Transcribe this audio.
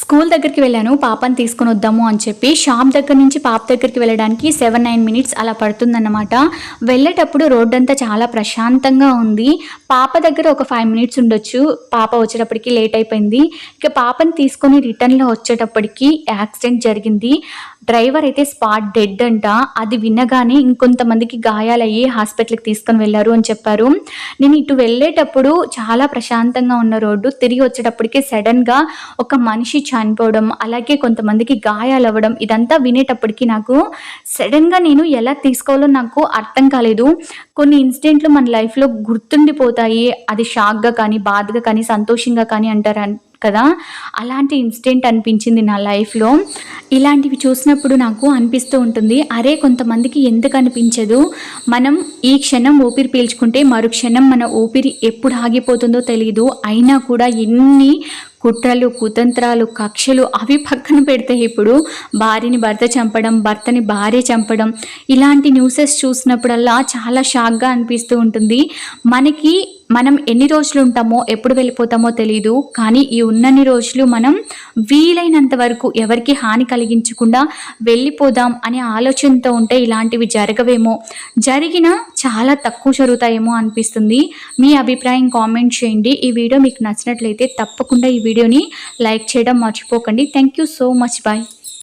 School దగ్గరికి వెళ్ళాను పాపని తీసుకొని వద్దాము అని చెప్పి. షాప్ దగ్గర నుంచి పాప దగ్గరికి వెళ్ళడానికి సెవెన్ నైన్ మినిట్స్ అలా పడుతుందన్నమాట. వెళ్ళేటప్పుడు రోడ్ అంతా చాలా ప్రశాంతంగా ఉంది. పాప దగ్గర ఒక ఫైవ్ మినిట్స్ ఉండొచ్చు. పాప వచ్చేటప్పటికి లేట్ అయిపోయింది. ఇక పాపని తీసుకొని రిటర్న్లో వచ్చేటప్పటికి యాక్సిడెంట్ జరిగింది. డ్రైవర్ అయితే స్పాట్ డెడ్ అంట. అది వినగానే ఇంకొంతమందికి గాయాలయ్యి హాస్పిటల్కి తీసుకొని వెళ్ళారు అని చెప్పారు. నేను ఇటు వెళ్ళేటప్పుడు చాలా ప్రశాంతంగా ఉన్న రోడ్డు. తిరిగి వచ్చేటప్పటికి సడన్గా ఒక మనిషి చనిపోవడం అలాగే కొంతమందికి గాయాలు అవ్వడం ఇదంతా వినేటప్పటికి నాకు సడన్గా నేను ఎలా తీసుకోవాలో నాకు అర్థం కాలేదు. కొన్ని ఇన్సిడెంట్లు మన లైఫ్లో గుర్తుండిపోతాయి. అది షాక్గా కానీ బాధగా కానీ సంతోషంగా కానీ అంటారు కదా? అలాంటి ఇన్సిడెంట్ అనిపించింది నా లైఫ్లో ఇలాంటివి చూసినప్పుడు నాకు అనిపిస్తూ ఉంటుంది. అరే కొంతమందికి ఎందుకు అనిపించదు? మనం ఈ క్షణం ఊపిరి పీల్చుకుంటే మరు క్షణం మన ఊపిరి ఎప్పుడు ఆగిపోతుందో తెలియదు అయినా కూడా ఎన్ని కుట్రలు కుతంత్రాలు కక్షలు అవి పక్కన పెడితే ఇప్పుడు భార్యని భర్త చంపడం భర్తని భార్య చంపడం ఇలాంటి న్యూసెస్ చూసినప్పుడల్లా చాలా షాక్గా అనిపిస్తూ ఉంటుంది. మనకి మనం ఎన్ని రోజులు ఉంటామో ఎప్పుడు వెళ్ళిపోతామో తెలియదు కానీ ఈ ఉన్నన్ని రోజులు మనం వీలైనంత వరకు ఎవరికి హాని కలిగించకుండా వెళ్ళిపోదాం అనే ఆలోచనతో ఉంటే ఇలాంటివి జరగవేమో. జరిగినా చాలా తక్కువ జరుగుతాయేమో అనిపిస్తుంది. మీ అభిప్రాయం కామెంట్ చేయండి. ఈ వీడియో మీకు నచ్చినట్లయితే తప్పకుండా ఈ వీడియోని లైక్ చేయడం మర్చిపోకండి. Thank you so much. Bye.